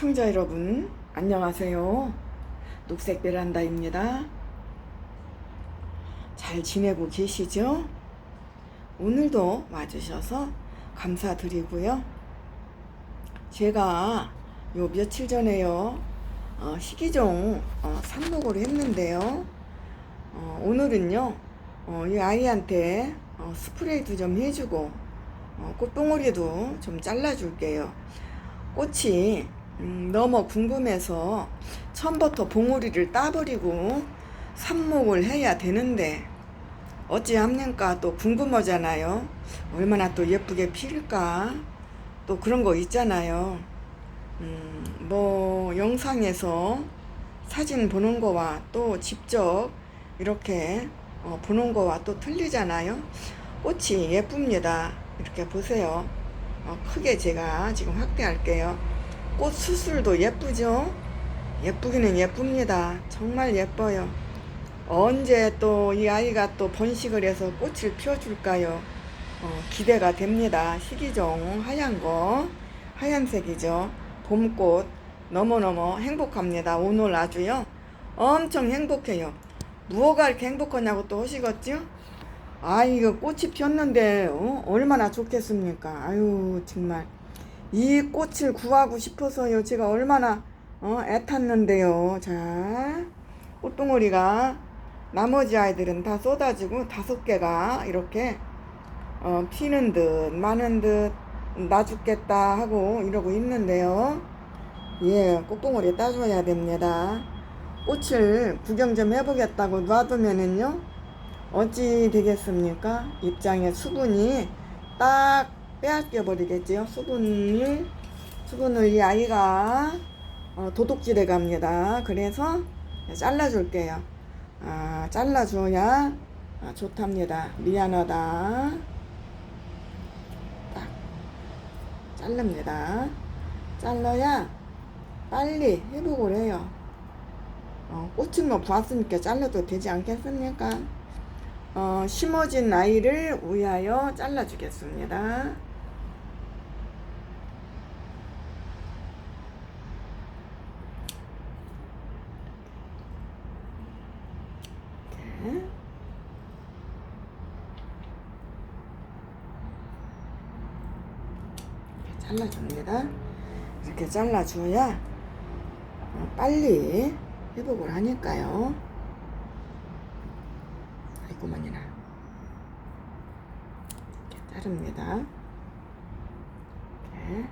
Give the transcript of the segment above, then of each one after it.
시청자 여러분, 안녕하세요. 녹색 베란다입니다. 잘 지내고 계시죠? 오늘도 와주셔서 감사드리고요. 제가 요 며칠 전에요, 어, 식이종 어, 삽목을 했는데요. 어, 오늘은요, 어, 이 아이한테 어, 스프레이도 좀 해주고, 어, 꽃봉오리도 좀 잘라줄게요. 꽃이 음, 너무 궁금해서 처음부터 봉오리를 따버리고 삽목을 해야 되는데 어찌합니까? 또 궁금하잖아요. 얼마나 또 예쁘게 필까? 또 그런 거 있잖아요. 음, 뭐 영상에서 사진 보는 거와 또 직접 이렇게 어, 보는 거와 또 틀리잖아요. 꽃이 예쁩니다. 이렇게 보세요. 어, 크게 제가 지금 확대할게요. 꽃 수술도 예쁘죠? 예쁘기는 예쁩니다. 정말 예뻐요. 언제 또 이 아이가 또 번식을 해서 꽃을 피워줄까요? 어, 기대가 됩니다. 시기종 하얀 거, 하얀색이죠. 봄꽃 너무너무 행복합니다. 오늘 아주요. 엄청 행복해요. 무엇가 이렇게 행복하냐고 또 하시겠죠? 아, 이거 꽃이 피었는데, 어? 얼마나 좋겠습니까? 아유, 정말. 이 꽃을 구하고 싶어서요. 제가 얼마나, 어, 애탔는데요. 자, 꽃동오리가 나머지 아이들은 다 쏟아지고 다섯 개가 이렇게, 어, 피는 듯, 많은 듯, 나 죽겠다 하고 이러고 있는데요. 예, 꽃동오리 따줘야 됩니다. 꽃을 구경 좀 해보겠다고 놔두면은요, 어찌 되겠습니까? 입장에 수분이 딱 빼앗겨 버리겠지요. 수분을 수분을 이 아이가 어, 도둑질해 갑니다. 그래서 잘라줄게요. 아, 잘라줘야 아, 좋답니다. 미안하다. 딱 자릅니다. 잘라야 빨리 회복을 해요. 어, 꽃은 뭐 봤으니까 잘라도 되지 않겠습니까? 어, 심어진 아이를 위하여 잘라주겠습니다. 이렇게. 이렇게 잘라줍니다. 이렇게 잘라줘야 어, 빨리 회복을 하니까요. 아이고만이나 이렇게 자릅니다. 이렇게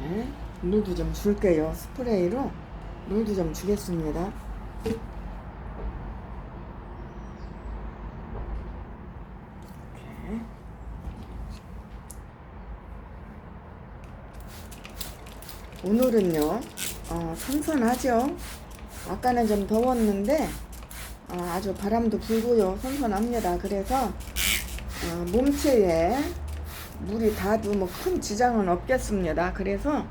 이렇게 물도 좀 줄게요. 스프레이로 물도 좀 주겠습니다. 오늘은요, 어, 선선하죠? 아까는 좀 더웠는데, 어, 아주 바람도 불고요. 선선합니다. 그래서, 어, 몸체에 물이 닿아도 뭐 큰 지장은 없겠습니다. 그래서,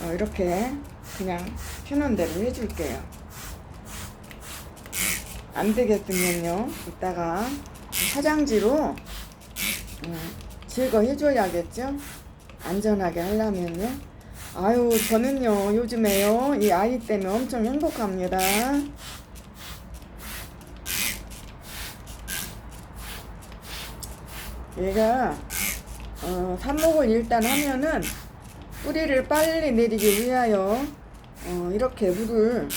어, 이렇게 그냥 피는 대로 해줄게요. 안 되겠으면요, 이따가 화장지로, 어, 제거해줘야겠죠? 안전하게 하려면요. 아유, 저는요, 요즘에요, 이 아이 때문에 엄청 행복합니다. 얘가, 어, 삽목을 일단 하면은, 뿌리를 빨리 내리기 위하여, 어, 이렇게 물을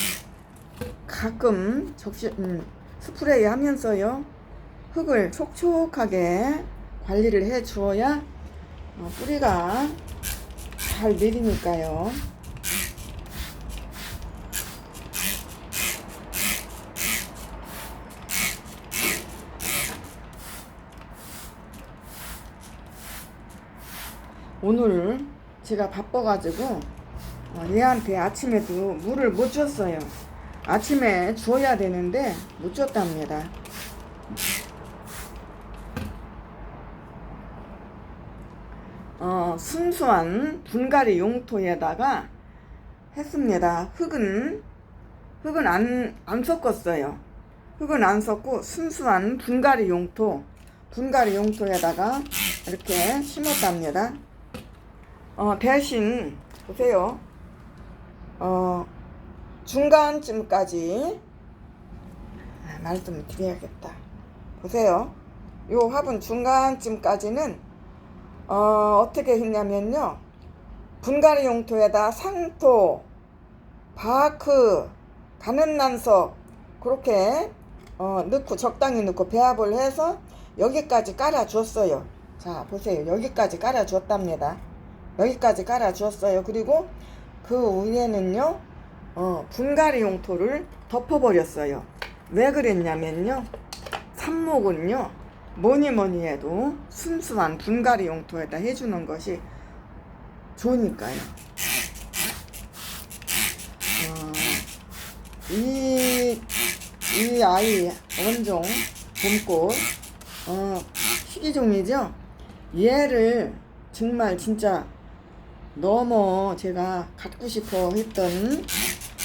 가끔 적시, 음, 스프레이 하면서요, 흙을 촉촉하게 관리를 해 주어야, 어, 뿌리가 잘 내리니까요. 오늘 제가 바빠가지고 어, 얘한테 아침에도 물을 못 줬어요. 아침에 주어야 되는데 못 줬답니다. 어, 순수한 분갈이 용토에다가 했습니다. 흙은 흙은 안, 안 섞었어요. 흙은 안 섞고 순수한 분갈이 용토, 분갈이 용토에다가 이렇게 심었답니다. 어, 대신 보세요. 어, 중간쯤까지 아, 말씀을 드려야겠다. 보세요. 요 화분 중간쯤까지는 어, 어떻게 했냐면요. 분갈이 용토에다 상토, 바크, 가는난석 그렇게 어, 넣고 적당히 넣고 배합을 해서 여기까지 깔아줬어요. 자 보세요. 여기까지 깔아줬답니다. 여기까지 깔아줬어요. 그리고 그 위에는요. 어, 분갈이 용토를 덮어버렸어요. 왜 그랬냐면요. 삽목은요. 뭐니 뭐니 해도 순수한 분갈이 용토에다 해주는 것이 좋으니까요. 어, 이, 이 아이 원종 봄꽃 어, 희귀종이죠. 얘를 정말 진짜 너무 제가 갖고 싶어 했던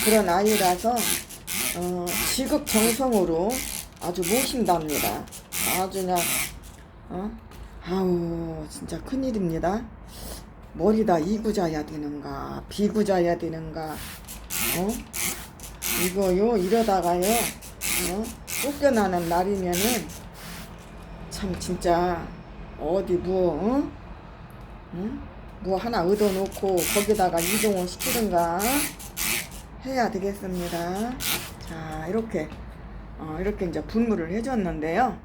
그런 아이라서 어, 지극정성으로 아주 모신답니다. 아주 그냥 어? 아우 진짜 큰일입니다. 머리다 이구자야 되는가 비구자야 되는가 어? 이거요 이러다가요 어? 쫓겨나는 날이면은 참 진짜 어디 뭐 어? 응? 뭐 하나 얻어놓고 거기다가 이동을 시키든가 해야 되겠습니다. 자 이렇게 어, 이렇게 이제 분무를 해줬는데요.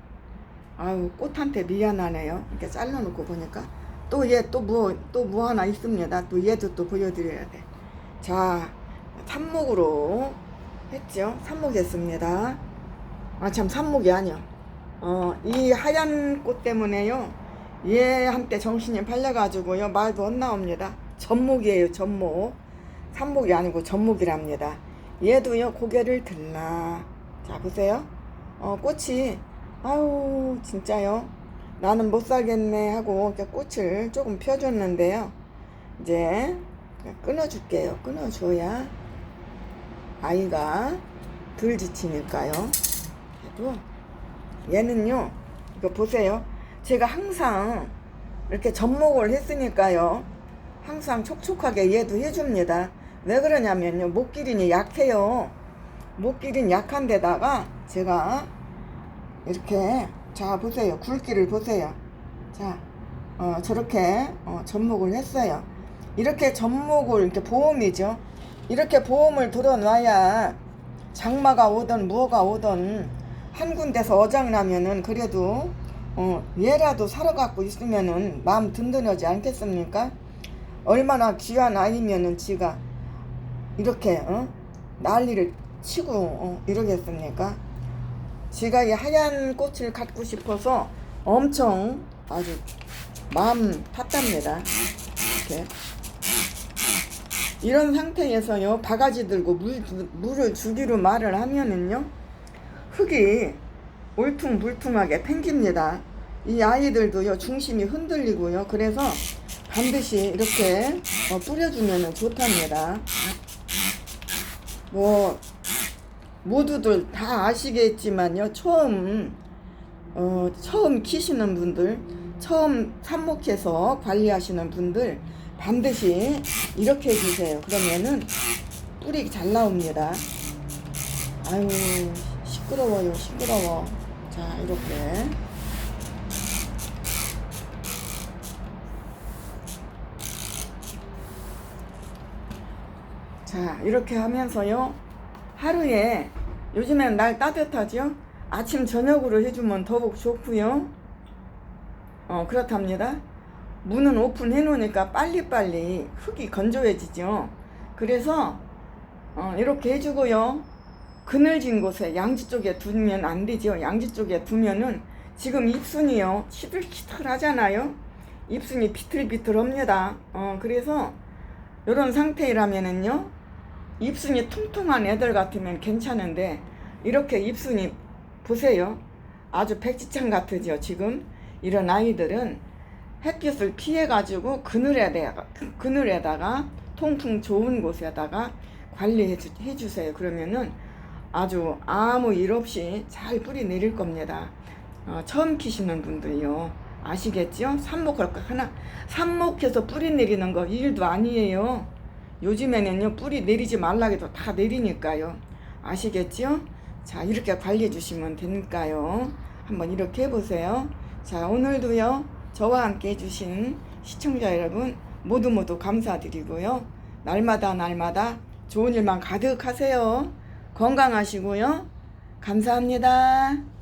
아유 꽃한테 미안하네요. 이렇게 잘라놓고 보니까 또 얘 또 뭐 또 뭐 하나 있습니다. 또 얘도 또 보여드려야 돼. 자 삽목으로 했죠. 삽목했습니다. 아 참 삽목이 아니야. 어이 하얀 꽃 때문에요. 얘한테 정신이 팔려가지고요 말도 안 나옵니다. 전목이에요 전목. 삽목이 아니고 전목이랍니다. 얘도요 고개를 들라. 자 보세요. 어 꽃이 아우 진짜요. 나는 못 살겠네 하고 이렇게 꽃을 조금 펴줬는데요. 이제 끊어줄게요. 끊어줘야 아이가 덜 지치니까요. 그래도 얘는요. 이거 보세요. 제가 항상 이렇게 접목을 했으니까요. 항상 촉촉하게 얘도 해줍니다. 왜 그러냐면요. 목기린이 약해요. 목기린 약한 데다가 제가 이렇게. 자 보세요. 굵기를 보세요. 자 어, 저렇게 어, 접목을 했어요. 이렇게 접목을 이렇게 보험이죠. 이렇게 보험을 들어놔야 장마가 오든 무어가 오든 한 군데서 어장나면은 그래도 어, 얘라도 살아갖고 있으면은 마음 든든하지 않겠습니까? 얼마나 귀한 아이면은 지가 이렇게 어? 난리를 치고 어, 이러겠습니까 제가 이 하얀 꽃을 갖고 싶어서 엄청 아주 마음 탔답니다. 이렇게. 이런 상태에서요, 바가지 들고 물, 주- 물을 주기로 말을 하면은요, 흙이 울퉁불퉁하게 팽깁니다. 이 아이들도요, 중심이 흔들리고요. 그래서 반드시 이렇게 어, 뿌려주면 좋답니다. 뭐, 모두들 다 아시겠지만요. 처음 어, 처음 키시는 분들, 처음 삽목해서 관리하시는 분들 반드시 이렇게 해주세요. 그러면은 뿌리 잘 나옵니다. 아유 시끄러워요, 시끄러워. 자 이렇게 자 이렇게 하면서요. 하루에 요즘엔 날 따뜻하죠? 아침 저녁으로 해주면 더욱 좋고요. 어 그렇답니다. 문은 오픈해 놓으니까 빨리빨리 흙이 건조해지죠. 그래서 어, 이렇게 해주고요. 그늘진 곳에 양지 쪽에 두면 안 되죠. 양지 쪽에 두면은 지금 잎순이요 시들시들 하잖아요. 잎순이 비틀비틀합니다. 어 그래서 이런 상태라면은요. 입순이 통통한 애들 같으면 괜찮은데 이렇게 입순이 보세요. 아주 백지창 같으죠. 지금 이런 아이들은 햇빛을 피해 가지고 그늘에다가 그늘에다가 통풍 좋은 곳에다가 관리해 주, 해주세요. 그러면은 아주 아무 일 없이 잘 뿌리 내릴 겁니다. 어, 처음 키시는 분들이요. 아시겠죠? 삽목을 하나, 삽목해서 뿌리 내리는 거 일도 아니에요. 요즘에는요, 뿌리 내리지 말라 해도 다 내리니까요. 아시겠죠? 자, 이렇게 관리해 주시면 되니까요. 한번 이렇게 해보세요. 자, 오늘도요, 저와 함께 해주신 시청자 여러분, 모두 모두 감사드리고요. 날마다 날마다 좋은 일만 가득하세요. 건강하시고요. 감사합니다.